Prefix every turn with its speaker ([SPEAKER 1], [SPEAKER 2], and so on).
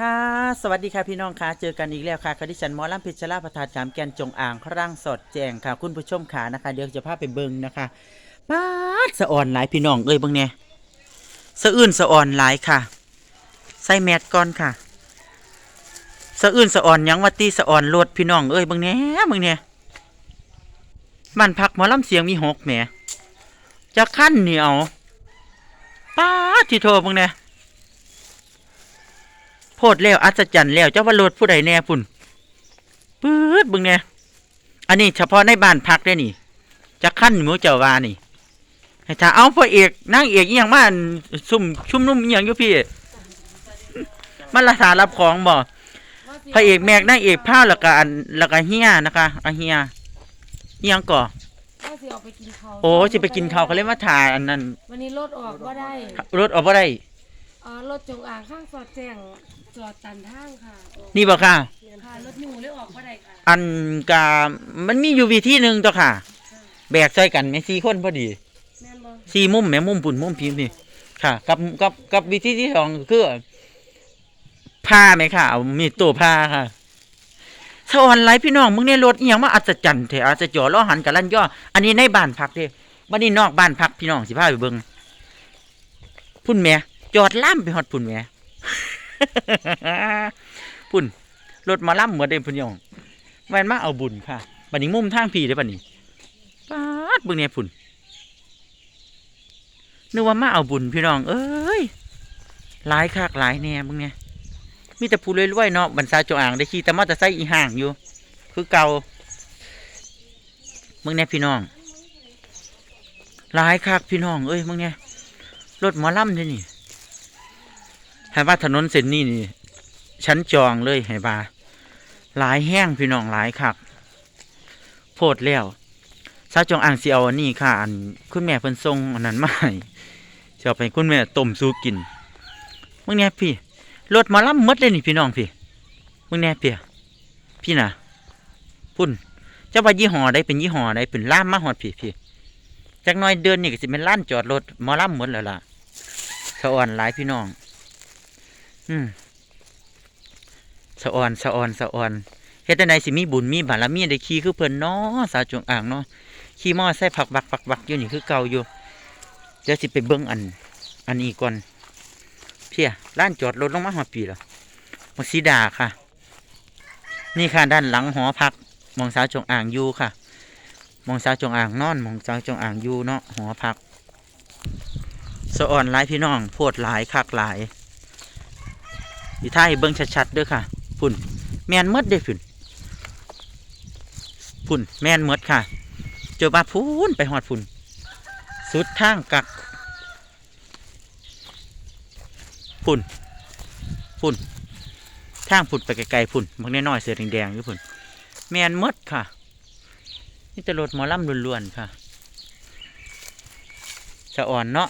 [SPEAKER 1] ค่ะ สวัสดีค่ะพี่น้องค่ะ เจอกันอีกแล้วค่ะคดิฉันมอลำพิชลาประธานจามแกนจงอ่างครั่งสดแจงค่ะ คุณผู้ชมขานะคะ เดี๋ยวจะพาไปเบิงนะคะป้าสะอ่อนหลายพี่น้องเอ้ยเบิงเนี่ยสะอื่นสะอ่อนหลายค่ะ ใส่แมสก่อนค่ะสะอื่นสะอ่อนยังวัตีสะอ่อนโลดพี่น้องเอ้ยเบิงเนี่ยเบิงเนี่ยมันพักหมอลำเสียงมีหกแหมจะขั้นเหนียวป้าที่โทรเบิงเนี่ย โพดแล้วอัศจรรย์แล้วเจ้าว่าโลดผู้ใดแน่พุ่นปื๊ดเบึงเนี่ยอันนี้เฉพาะในบ้านพักได้นี่ จะขั้นหมูเจ้าวานี่ให้ถ้าเอาพระเอกนางเอกอหย่างมาอันซุ่มชุ่มนุ่มอหย่างอยู่พี่มันราคารับของบ่พระเอกแมกนางเอกผ้าแล้วก็อันแล้วก็เฮียนะคะอาเฮียอหยังก่อ
[SPEAKER 2] ว่าสิออกไปกินข้าว
[SPEAKER 1] โอ้สิไปกินข้าวเขาเลยมาถ่ายอันนั้น
[SPEAKER 2] วันนี้รถออกก็ได้
[SPEAKER 1] รถออกบ่ได้
[SPEAKER 2] เอ่อรถจงอ่างข้างสอดแจ้งจอดตันทางค่ะ
[SPEAKER 1] นี่บ่ค่ะ
[SPEAKER 2] ค่ะรถอยู่เลยออกก็ได้ค่ะ
[SPEAKER 1] อันกามันมีอยู่วิธีหนึ่งตัวค่ะ แบกใส่กันแม่สี่คนพอดี
[SPEAKER 2] แม่นบ่
[SPEAKER 1] สี่มุมแม่มุมปุ่นมุมพิมพ์นี่ค่ะ กับกับกับวิธีที่สองคือผ้าไหมค่ะเอามีดตัวผ้าค่ะสวรรค์ไรพี่น้องมึงเนี่ยรถเอียงมาอัศจรรย์เถอะอาจจะจ่อล้อหันกับลั่นย่ออันนี้ในบ้านพักเด้บันนี้นอกบ้านพักพี่น้องสิพาไปเบิ่งพุ่นแหม่ จอดล่ำไปฮอดพุ่นแม่พุ่นรถมาล่ำเหมือนเดิมพุ่นยองแวนมาเอาบุญค่ะบันนี้มุมทางพีได้บันนี้ปาดเบิ่งเนี่ยพุ่นนึกว่ามาเอาบุญพี่น้อง เอ้ยหลายคักหลายแน่มึงเนี่ยมีแต่ผู้รวยๆเนาะบรรษาจอ่างได้ขี่แต่มอเตอร์ไซค์อีห่างอยู่ คือเก่ามึงเนี่ยพี่น้องหลายคักพี่น้องเอ้ยมึงเนี่ยรถหมอลำนี่นี่ ให้ว่าถนนเส้นนี้นี่ฉันจองเลยให้ว่าหลายแห้งพี่น้องหลายคักโพดแล้วสาวจงอ่างสิเอาอันนี้ค่ะ อันคุณแม่เพิ่นส่งอันนั้นมาให้จะไปคุณแม่ต้มสู้กินมึงเนี่ยพี่รถมาล่ำมดเลยนี่พี่น้องพี่มึงเนี่ยพี่พี่นะพุ่นเจ้าว่ายี่ห้อใดเป็นยี่ห้อใดเป็นล่ามมาหอดพี่พี่จักน้อยเดินนี่ก็สิเป็นล้านจอดรถมอล่ำหมดแล้วล่ะสะอ่อนหลายพี่น้อง อืมสะอ่อนสะอ่อนสะอ่อนเฮ็ดจั่งใดสิมีบุญมีบารมีได้ขี่คือเพิ่นเนาะสาวจงอ่างเนาะขี่มอใส่ผักบักผักบักอยู่นี่คือเก่าอยู่เดี๋ยวสิไปเบิ้งอัน อันนี้ก่อนเพียร้านจอดรถลงมาหอปีแล้วมักซีดาค่ะ นี่ค่ะด้านหลังหอพักมองสาวจงอ่างอยู่ค่ะ มองสาวจงอ่างนอน มองสาวจงอ่างอยู่เนาะหอพักสะอ่อนหลายพี่น้องโพดหลายคักหลาย อีท้ายเบิ้งชัดๆด้อค่ะพุ่นแมนหมดเด้อพุ่นพุ่นแมนหมดค่ะ เจอมาพูนไปหอดพุ่นสุดทางกักพุ่นพุ่นทางพุ่นไปไกลๆพุ่นบางน้อยๆเสือแดงๆอยู่พุ่นแมนหมดค่ะ นี่จะรถหมอลำล้วนๆค่ะสะอ่อนเนาะ